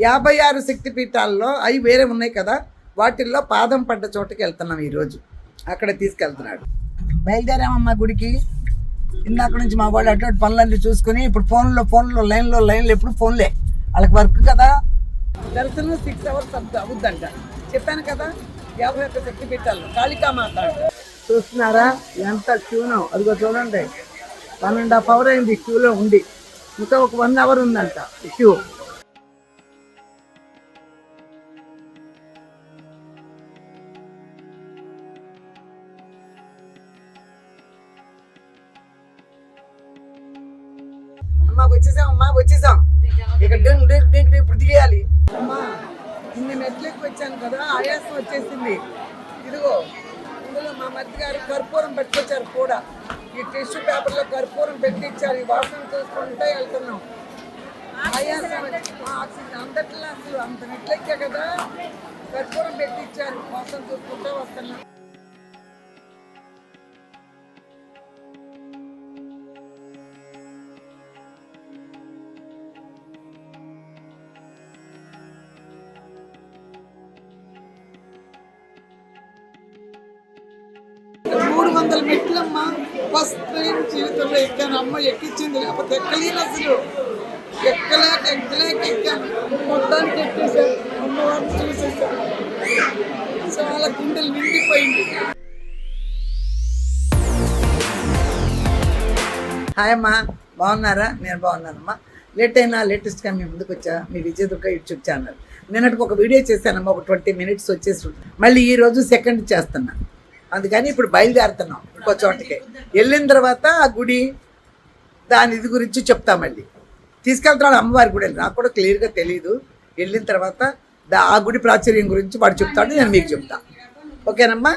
యాభై ఆరు శక్తిపీఠాల్లో అవి వేరే ఉన్నాయి కదా వాటిల్లో పాదం పడ్డ చోటకి వెళ్తున్నాం ఈరోజు. అక్కడ తీసుకెళ్తున్నాడు. బయలుదేరామమ్మా గుడికి. ఇందాక నుంచి మా వాళ్ళు అటువంటి పనులన్నీ చూసుకుని ఇప్పుడు ఫోన్లో ఫోన్లో లైన్లో లైన్లో ఎప్పుడు ఫోన్లే. వాళ్ళకి వర్క్ కదా. దర్శనం సిక్స్ అవర్స్ అవుద్దంట. చెప్పాను కదా యాభై ఒక్క శక్తి పెట్టాలి కాళికామాత చూస్తున్నారా? ఎంత క్యూనో అదిగో చూడండి. వన్ అండ్ హాఫ్ అవర్ అయింది క్యూలో ఉండి. ఇంకా ఒక వన్ అవర్ ఉందంట క్యూ వచ్చేసాం అమ్మా వచ్చేసాం. ఇక డింగ్ డింగ్ డింగ్ ఇప్పుడు దిగేయాలి. అమ్మా ఇన్ని మెట్లకి వచ్చాను కదా ఆయాసం వచ్చేసింది. ఇదిగో ఇందులో మా మధ్య గారు కర్పూరం పెట్టుకొచ్చారు కూడా. ఈ టిష్యూ పేపర్లో కర్పూరం పెట్టించారు ఈ వాసన చూసుకుంటే వెళ్తున్నాం. ఆయాసం ఆక్సిజన్ అందట్లో అసలు అంత మెట్లెక్కా కదా. కర్పూరం పెట్టించారు వాసన చూసుకుంటే వస్తున్నాం. వందల మెట్లమ్మ ఫస్ట్ టైం జీవితంలో ఎక్కాను. అమ్మ ఎక్కించింది లేకపోతే ఎక్కలేను అసలు. ఎక్కలేక ఎక్కలేక ఎక్కాను. మొత్తానికి ఎక్కేసాను అమ్మవారిని చూసేసాను చాలా గుండెలు నిండిపోయింది. హాయ్ అమ్మా బాగున్నారా? నేను బాగున్నానమ్మా. లేట్ అయినా లేటెస్ట్గా మీ ముందుకు వచ్చా. మీ విజయదుర్గ యూట్యూబ్ ఛానల్. నిన్నటికి ఒక వీడియో చేశానమ్మా ఒక ట్వంటీ మినిట్స్ వచ్చేసి మళ్ళీ ఈ రోజు సెకండ్ చేస్తున్నా. అందుకని ఇప్పుడు బయలుదేరుతున్నాం ఇంకో చోటకి. వెళ్ళిన తర్వాత ఆ గుడి దాని ఇది గురించి చెప్తా మళ్ళీ. తీసుకెళ్తున్నాడు అమ్మవారి గుడి నాకు కూడా క్లియర్గా తెలియదు వెళ్ళిన తర్వాత దా ఆ గుడి ప్రాచుర్యం గురించి వాడు చెప్తాడు నేను మీకు చెప్తా. ఓకేనమ్మా?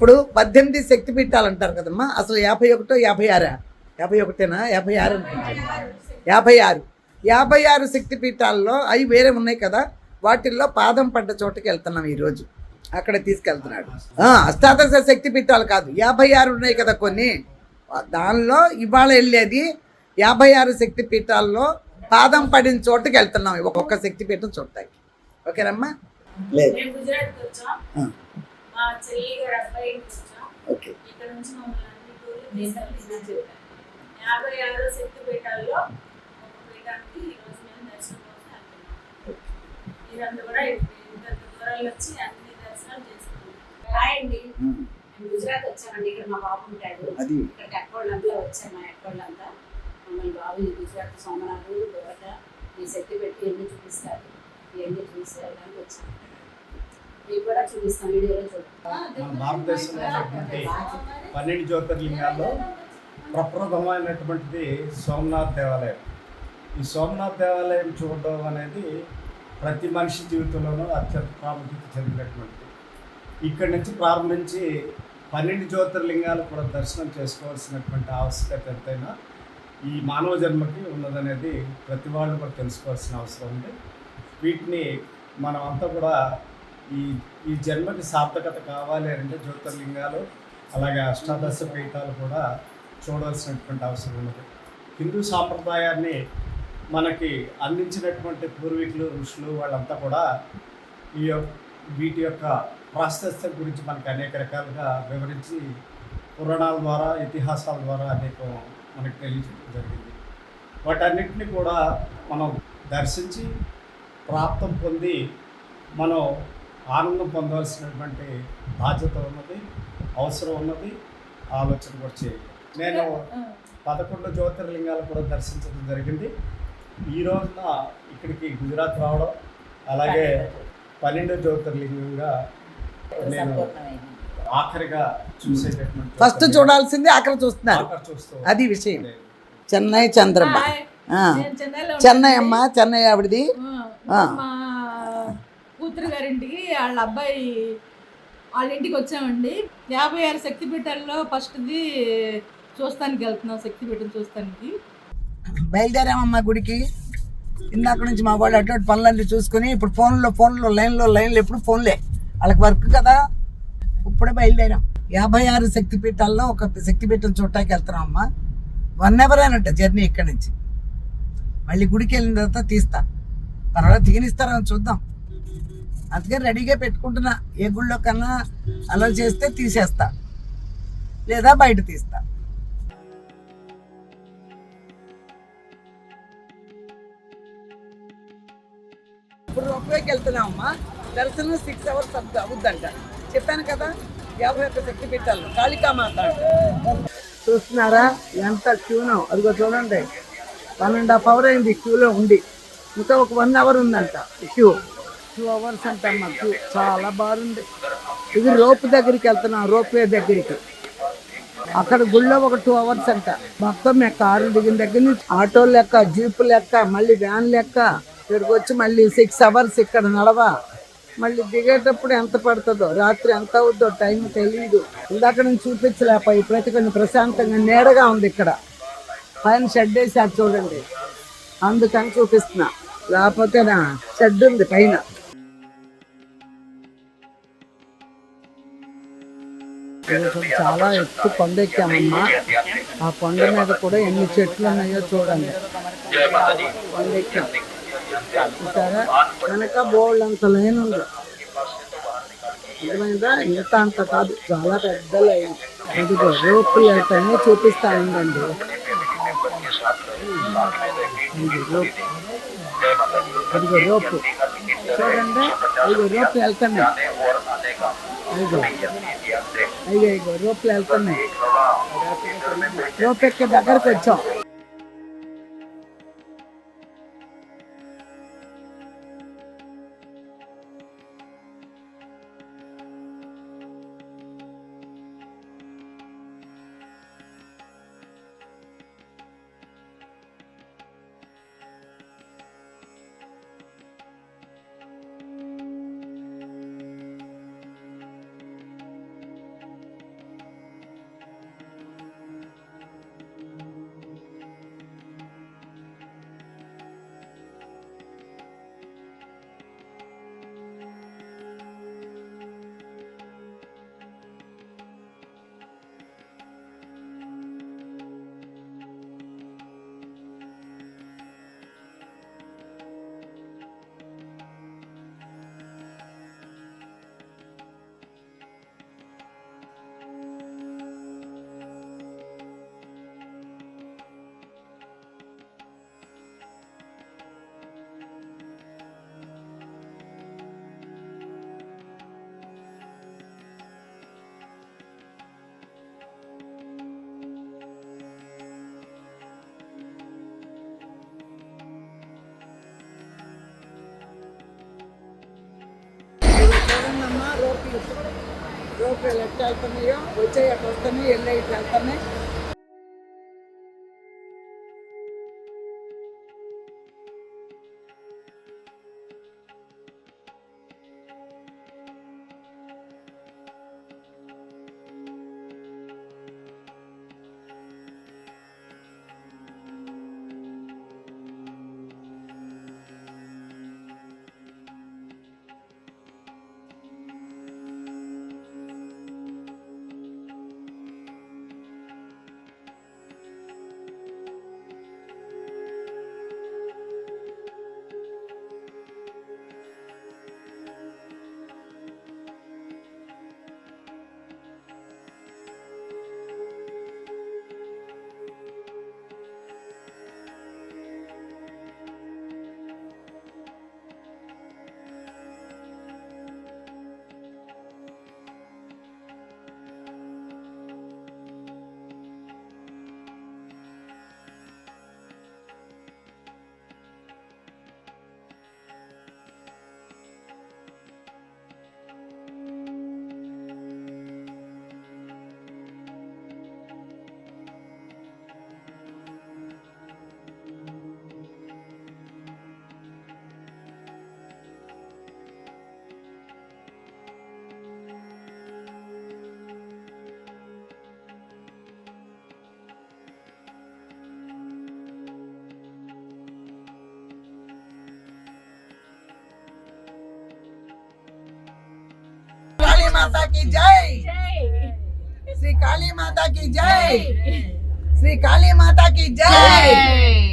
ఇప్పుడు పద్దెనిమిది శక్తి పీఠాలు అంటారు కదమ్మా. అసలు యాభై ఒకటో యాభై ఆరా? యాభై ఒకటేనా? యాభై ఆరు. యాభై ఆరు. యాభై ఆరు శక్తి పీఠాల్లో అవి వేరే ఉన్నాయి కదా. వాటిల్లో పాదం పడ్డ చోటకి వెళ్తున్నాం ఈరోజు. అక్కడ తీసుకెళ్తున్నాడు. ఆ, అష్టాదశ శక్తి పీఠాలు కాదు. యాభై ఆరు ఉన్నాయి కదా కొన్ని. దానిలో ఇవాళ వెళ్ళేది యాభై ఆరు శక్తి పీఠాల్లో పాదం పడిన చోటుకి వెళ్తున్నాం. ఒక్కొక్క శక్తి పీఠం చూడటానికి. ఓకేనమ్మా? లేదు. చెల్లి గారు అబ్బాయి ఓకే. ఇక్కడ నుంచి మమ్మల్ని అన్ని టూర్లు దేశాలు చేశారు యాభై ఆరో శక్తి పీఠాల్లో ఒక పీఠానికి ఈ రోజు మేము దర్శనం కోసం వెళ్తున్నాం. మీరంతా కూడా ఇంత దూరాలు వచ్చి అన్ని దర్శనాలు చేసుకున్నాం హాయ్ అండి. గుజరాత్ వచ్చామండి ఇక్కడ మా బాబు ఉంటాడు. అది. ఇక్కడ అక్కోళ్ళంతా వచ్చారు మా అక్కోళ్ళంతా మమ్మల్ని బాబు గుజరాత్ సోమనాథ్ దోట ఈ శక్తి పెట్టి ఎన్ని చూపిస్తారు. ఇవన్నీ చూసి వెళ్ళడానికి వచ్చాను మీకు కూడా వీడియోలో చూడండి మన భారతదేశంలో ఉన్నటువంటి పన్నెండు జ్యోతిర్లింగాల్లో ప్రప్రథమైనటువంటిది సోమనాథ్ దేవాలయం. ఈ సోమనాథ్ దేవాలయం చూడడం అనేది ప్రతి మనిషి జీవితంలోనూ అత్యంత ప్రాముఖ్యత చెందినటువంటిది. ఇక్కడి నుంచి ప్రారంభించి పన్నెండు జ్యోతిర్లింగాలు కూడా దర్శనం చేసుకోవాల్సినటువంటి ఆవశ్యకత ఎంతైనా ఈ మానవ జన్మకి ఉన్నదనేది ప్రతి వాళ్ళు కూడా తెలుసుకోవాల్సిన అవసరం ఉంది. వీటిని మనం అంతా కూడా ఈ ఈ జన్మకి సార్థకత కావాలి అంటే జ్యోతిర్లింగాలు అలాగే అష్టాదశ పీఠాలు కూడా చూడాల్సినటువంటి అవసరం ఉన్నది. హిందూ సాంప్రదాయాన్ని మనకి అందించినటువంటి పూర్వీకులు ఋషులు వాళ్ళంతా కూడా ఈ వీటి యొక్క ప్రాశస్త్యం గురించి మనకి అనేక రకాలుగా వివరించి పురాణాల ద్వారా ఇతిహాసాల ద్వారా అనేక మనకు తెలియజేయడం జరిగింది. వాటన్నిటిని కూడా మనం దర్శించి ప్రాప్తం పొంది మనం ఆనందం పొందవలసినటువంటి బాధ్యత ఉన్నది అవసరం ఉన్నది ఆలోచన కూడా చేయాలి నేను పదకొండు జ్యోతిర్లింగాలు కూడా దర్శించడం జరిగింది. ఈ రోజున ఇక్కడికి గుజరాత్ రావడం అలాగే పన్నెండో జ్యోతిర్లింగంగా నేను ఆఖరిగా చూసేటటువంటి ఫస్ట్ చూడాల్సింది అక్కడ చూస్తున్నారు. ఆఖరి చూస్తూ అది విషయం. చెన్నై చంద్రమ్మ. చెన్నై అమ్మ చెన్నై ఆవిడది. కూతురు గారింటికి వాళ్ళ అబ్బాయి వాళ్ళ ఇంటికి వచ్చామండి. యాభై ఆరు శక్తిపీఠాల్లో ఫస్ట్ది చూస్తానికి వెళ్తున్నాం శక్తిపీఠం చూస్తానికి. బయలుదేరామమ్మ గుడికి. ఇందాక నుంచి మా వాళ్ళు అటువంటి పనులన్నీ చూసుకుని ఇప్పుడు ఫోన్లో ఫోన్లో లైన్లో లైన్లో ఎప్పుడు ఫోన్లే. వాళ్ళకి వర్క్ కదా. ఇప్పుడే బయలుదేరాం. యాభై ఆరు శక్తిపీఠాల్లో ఒక శక్తిపీఠం చూడటానికి వెళ్తున్నాం అమ్మా వన్ అవర్ అనంట జర్నీ ఇక్కడ నుంచి. మళ్ళీ గుడికి వెళ్ళిన తర్వాత తీస్తా. పర్వాలేదు తీనిస్తారని చూద్దాం. అందుకే రెడీగా పెట్టుకుంటున్నా. ఏ గుళ్ళో కన్నా అలా చేస్తే తీసేస్తా. లేదా బయట తీస్తా. ఇప్పుడు రోప్వేకి వెళ్తున్నామమ్మా దర్శనం సిక్స్ అవర్స్ అవుద్దంట. చెప్పాను కదా యాభై ఒక్క శక్తి పెట్టాలి కాళికామాత చూస్తున్నారా? ఎంత క్యూనో. అదిగో చూడండి. వన్ అండ్ హాఫ్ అవర్ అయింది క్యూలో ఉండి. ఇంకా ఒక వన్ అవర్ ఉందంట క్యూ. టూ అవర్స్ అంట మాకు చాలా బాగుంది. ఇది రోప్ దగ్గరికి వెళ్తున్నాం రోప్వే దగ్గరికి. అక్కడ గుళ్ళో ఒక టూ అవర్స్ అంట. మొత్తం మేము కారు దిగిన దగ్గర నుంచి ఆటో లెక్క జీపు లెక్క మళ్ళీ వ్యాన్ లెక్క ఇక్కడికి వచ్చి మళ్ళీ సిక్స్ అవర్స్ ఇక్కడ నడవ. మళ్ళీ దిగేటప్పుడు ఎంత పడుతుందో రాత్రి ఎంత అవుద్దో టైం తెలియదు ఇందాక నుంచి చూపించలేపోయి ఇప్పుడైతే కొంచెం ప్రశాంతంగా నేరగా ఉంది ఇక్కడ. పైన షెడ్ వేసారు చూడండి. అందుకని చూపిస్తున్నా. లేకపోతే నా షెడ్ ఉంది పైన. చాలా ఎత్తు కొండ ఎక్కామమ్మా. ఆ కొండ మీద కూడా ఎన్ని చెట్లు ఉన్నాయో చూడండి. కొండ ఎక్కాం. చూసారా? వెనక బోల్డ్ అంత లైన్ ఉంది. అర్థమైందా? ఇంత అంత కాదు. చాలా పెద్ద లైన్. ఇదిగో రోప్ అని చూపిస్తా ఉందండి ఇది రోప్. రోపు. చూడండి. అదిగో రోప్ వెళ్తాను. అయ్యో ఇగో రోప్లు వెళ్తున్నాయి రోప్ ఎక్కే దగ్గరకు వచ్చాం రోప్లు ఎట్లా వెళ్తున్నాయో వచ్చే అటు వస్తున్నాయి వెళ్ళే ఇట్లా వెళ్తున్నాయి మాతా की जय। श्री काली माता की जय। श्री काली माता की जय।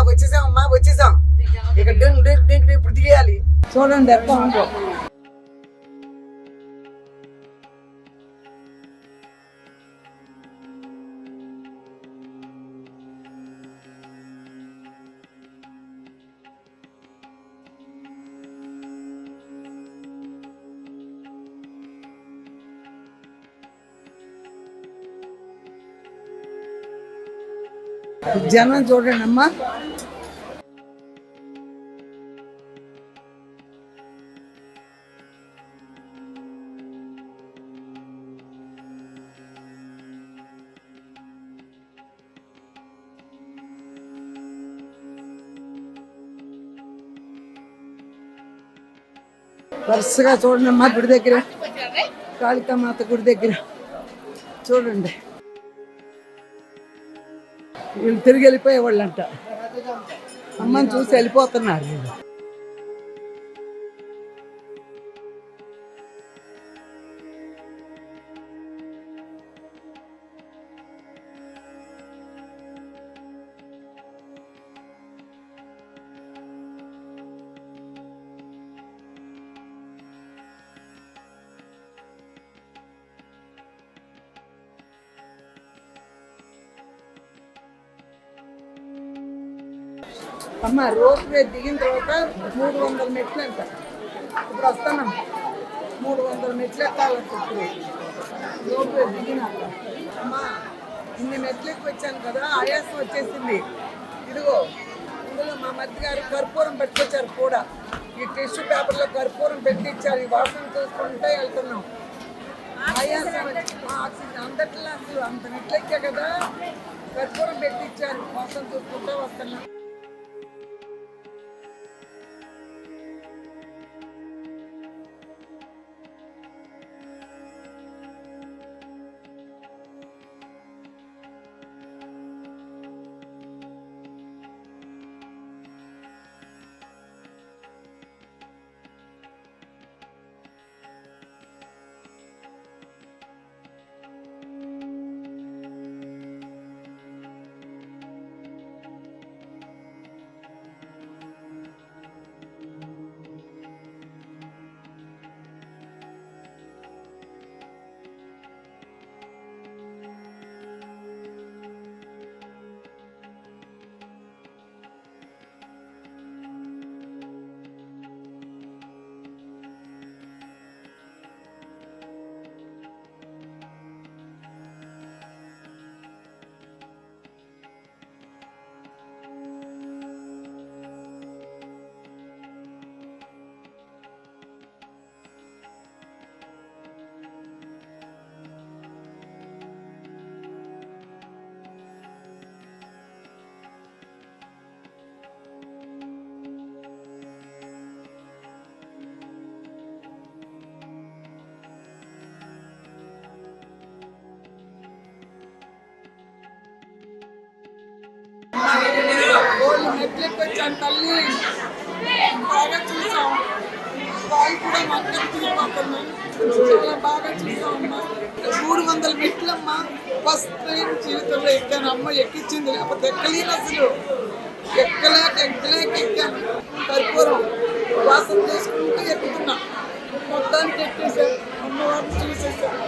అమ్మా వచ్చేసాం అమ్మా వచ్చేసాం ఇక డింగ్ డింగ్ డింగ్ డింగ్ ఇప్పుడు దిగేయాలి చూడండి ఎట్లా ఉందో జనం చూడండి అమ్మా వరుసగా చూడండి అమ్మా గుడి దగ్గర. కాళికామాత గుడి దగ్గర. చూడండి. వీళ్ళు తిరిగి వెళ్ళిపోయేవాళ్ళంట. అమ్మని చూసి వెళ్ళిపోతున్నారు అమ్మ రోప్ వే దిగిన తర్వాత మూడు వందల మెట్లు అంట. ఇప్పుడు వస్తానమ్మ మూడు వందల మెట్లు ఎక్కాలంట ఇప్పుడు రోప్ వే దిగినాక అమ్మా ఇన్ని మెట్లకి వచ్చాను కదా ఆయాసం వచ్చేసింది. ఇదిగో ఇందులో మా మధ్య గారు కర్పూరం పెట్టుకొచ్చారు కూడా. ఈ టిష్యూ పేపర్లో కర్పూరం పెట్టించారు ఈ వాసన చూసుకుంటే వెళ్తున్నాం. ఆయాసం ఆక్సిజన్ అందట్లో అసలు అంత మెట్లు కదా. కర్పూరం పెట్టించారు వాసన చూసుకుంటే వస్తున్నాం. వాళ్ళు వచ్చాను తల్లి? బాగా చూసాం వాళ్ళు కూడా మాత్రం తిరిగిపోతున్నాం చాలా బాగా చూసాం అమ్మా మూడు వందల మెట్లమ్మా. ఫస్ట్ టైం జీవితంలో ఎక్కాను. అమ్మ ఎక్కించింది లేకపోతే ఎక్కలేను అసలు. ఎక్కలేక ఎక్కలేక ఎక్కాను. కర్పూరం. వాసన చేసుకుంటూ ఎక్కుతున్నా. మొత్తానికి ఎక్కేసాను అమ్మవారిని చూసేసాను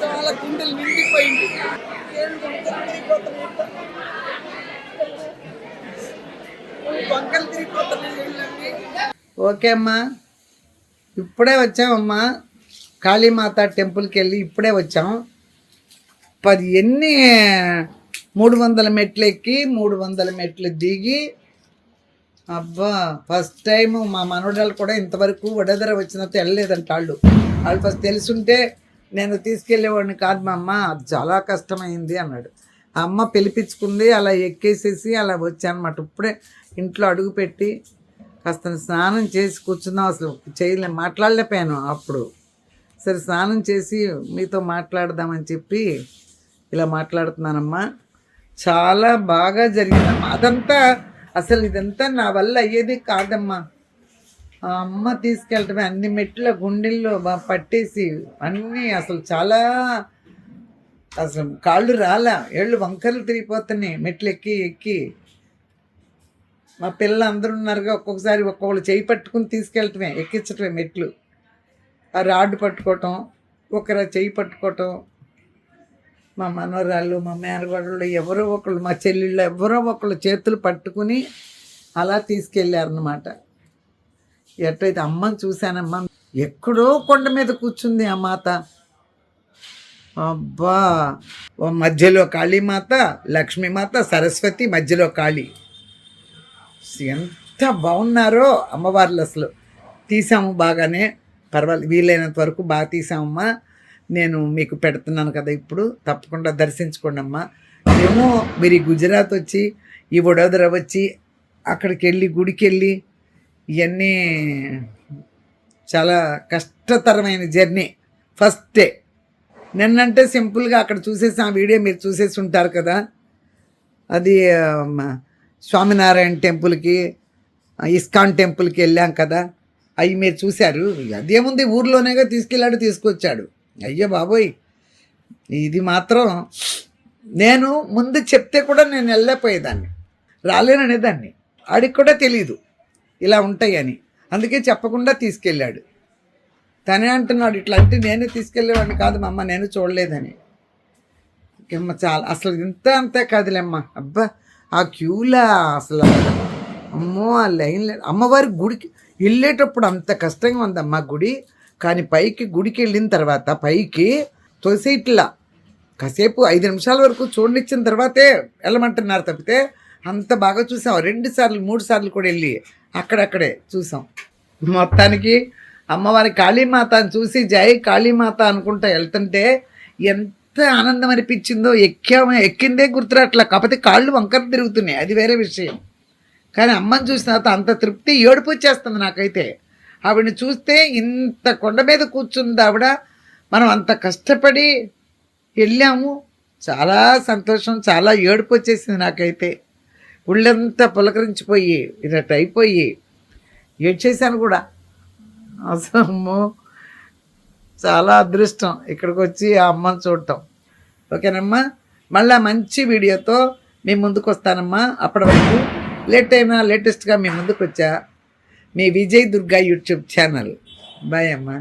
చాలా గుండెలు నిండిపోయింది. ఏం గుండెలు నిండిపోతున్నాయి ఓకే అమ్మా. ఇప్పుడే వచ్చామమ్మా కాళీమాత టెంపుల్కి వెళ్ళి ఇప్పుడే వచ్చాం. పది ఎన్ని? మూడు వందల మెట్లు ఎక్కి మూడు వందల మెట్లు దిగి అబ్బా ఫస్ట్ టైం మా మనవడాలు కూడా ఇంతవరకు వడదర వచ్చినంత వెళ్ళలేదంట వాళ్ళు. వాళ్ళు ఫస్ట్ తెలుసుంటే నేను తీసుకెళ్ళేవాడిని కాదు మా అమ్మ అది చాలా కష్టమైంది అన్నాడు. అమ్మ పిలిపించుకుంది అలా ఎక్కేసేసి అలా వచ్చానమాట. ఇప్పుడే ఇంట్లో అడుగు పెట్టి కాస్త స్నానం చేసి కూర్చున్నాం అసలు చేయలే మాట్లాడలేకపోయాను అప్పుడు. సరే స్నానం చేసి మీతో మాట్లాడదామని చెప్పి ఇలా మాట్లాడుతున్నానమ్మా. చాలా బాగా జరిగిందమ్మా. అదంతా అసలు ఇదంతా నా వల్ల అయ్యేది కాదమ్మా. ఆ అమ్మ తీసుకెళ్ళటమే అన్ని మెట్ల గుండెల్లో పట్టేసి అన్నీ అసలు చాలా అసలు కాళ్ళు రాలా ఏళ్ళు వంకర్లు తిరిగిపోతున్నాయి మెట్లు ఎక్కి ఎక్కి. మా పిల్లలు అందరూ ఉన్నారుగా ఒక్కొక్కసారి ఒక్కొక్కరు చేయి పట్టుకుని తీసుకెళ్ళటమే ఎక్కించటమే మెట్లు. ఆ రాడ్ పట్టుకోవటం ఒకరు చేయి పట్టుకోవటం. మా మనవరాళ్ళు మా మేనగోడళ్ళు ఎవరో ఒకళ్ళు మా చెల్లెళ్ళు ఎవరో ఒకళ్ళు చేతులు పట్టుకుని అలా తీసుకెళ్ళారనమాట ఎట్టయితే అమ్మని చూశానమ్మా ఎక్కడో కొండ మీద కూర్చుంది ఆ మాత. అబ్బా! ఓ మధ్యలో కాళీమాత లక్ష్మీమాత సరస్వతి మధ్యలో కాళీ. ఎంత బాగున్నారో అమ్మవార్లు అసలు. తీసాము బాగానే పర్వాలేదు వీలైనంత వరకు బాగా తీసామమ్మా. నేను మీకు పెడుతున్నాను కదా ఇప్పుడు తప్పకుండా దర్శించుకోండి అమ్మా ఏమో మీరు ఈ గుజరాత్ వచ్చి ఈ వడోదర వచ్చి అక్కడికి వెళ్ళి గుడికి వెళ్ళి ఇవన్నీ చాలా కష్టతరమైన జర్నీ. First day. నిన్నంటే సింపుల్గా అక్కడ చూసేసి ఆ వీడియో మీరు చూసేసి ఉంటారు కదా. అది స్వామినారాయణ టెంపుల్కి ఇస్కాన్ టెంపుల్కి వెళ్ళాం కదా. అవి మీరు చూశారు. అదేముంది ఊర్లోనేగా తీసుకెళ్ళాడు తీసుకొచ్చాడు. అయ్యో బాబోయ్! ఇది మాత్రం నేను ముందు చెప్తే కూడా నేను వెళ్ళలేకపోయేదాన్ని. రాలేననేదాన్ని ఆడికి కూడా తెలియదు ఇలా ఉంటాయని. అందుకే చెప్పకుండా తీసుకెళ్ళాడు. తనే అంటున్నాడు ఇట్లా అంటే నేనే తీసుకెళ్ళేవాడిని కాదు మా అమ్మ నేను చూడలేదని. చాలా అసలు ఇంత అంతే కాదులేమ్మా అబ్బా! ఆ క్యూలా అసలు. అమ్మో ఆ లైన్ అమ్మవారి గుడికి వెళ్ళేటప్పుడు అంత కష్టంగా ఉందమ్మా గుడి. కానీ పైకి గుడికి వెళ్ళిన తర్వాత పైకి తొసైట్లా కాసేపు ఐదు నిమిషాల వరకు చూడనిచ్చిన తర్వాతే వెళ్ళమంటున్నారు తప్పితే అంత బాగా చూసాం. రెండు సార్లు మూడు సార్లు కూడా వెళ్ళి అక్కడక్కడే చూసాం. మొత్తానికి అమ్మవారి కాళీమాత అని చూసి జై కాళీమాత అనుకుంటా వెళ్తుంటే ఎంత ఎంత ఆనందం అనిపించిందో. ఎక్కామో ఎక్కిందే గుర్తురాట్లా. కాకపోతే కాళ్ళు వంకర తిరుగుతున్నాయి. అది వేరే విషయం. కానీ అమ్మని చూసిన తర్వాత అంత తృప్తి ఏడుపు వచ్చేస్తుంది నాకైతే. ఆవిడని చూస్తే ఇంత కొండ మీద కూర్చుంది ఆవిడ. మనం అంత కష్టపడి వెళ్ళాము. చాలా సంతోషం చాలా ఏడుపు వచ్చేసింది నాకైతే. ఒళ్ళంతా పులకరించిపోయి ఇదట్ అయిపోయి ఏడ్చేశాను కూడా. అసలు అమ్మో. చాలా అదృష్టం. ఇక్కడికి వచ్చి ఆ అమ్మని చూడటం. ఓకేనమ్మా? మళ్ళీ మంచి వీడియోతో మీ ముందుకు వస్తానమ్మా అప్పటి వరకు లేట్ అయినా లేటెస్ట్గా మీ ముందుకు వచ్చా మీ Vijay Durga YouTube channel. Bye అమ్మా.